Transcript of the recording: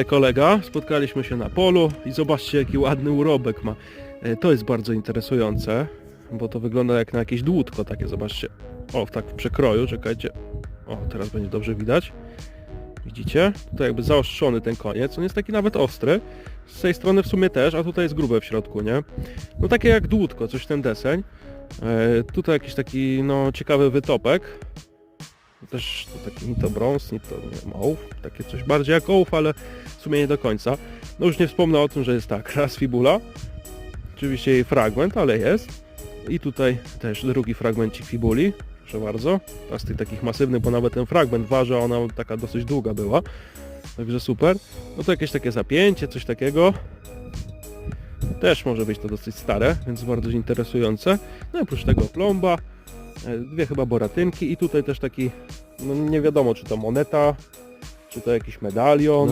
Tutaj kolega, spotkaliśmy się na polu i zobaczcie jaki ładny urobek ma. E, To jest bardzo interesujące, bo to wygląda jak na jakieś dłutko takie, zobaczcie. O, tak w przekroju, czekajcie. O, teraz będzie dobrze widać. Widzicie? Tutaj jakby zaostrzony ten koniec, on jest taki nawet ostry. Z tej strony w sumie też, a tutaj jest grube w środku, nie? No takie jak dłutko, coś ten deseń. E, tutaj jakiś taki, no, ciekawy wytopek. Też to taki ni to brąz, ni to nie wiem, ołów. Takie coś bardziej jak ołów, ale w sumie nie do końca. No już nie wspomnę o tym, że jest tak, raz fibula. Oczywiście jej fragment, ale jest. I tutaj też drugi fragmencik fibuli. Proszę bardzo. A z tych takich masywnych, bo nawet ten fragment waży, ona taka dosyć długa była. Także super. No to jakieś takie zapięcie, coś takiego. Też może być to dosyć stare, więc bardzo interesujące. No i oprócz tego plomba, dwie chyba boratynki i tutaj też taki, no nie wiadomo czy to moneta, czy to jakiś medalion.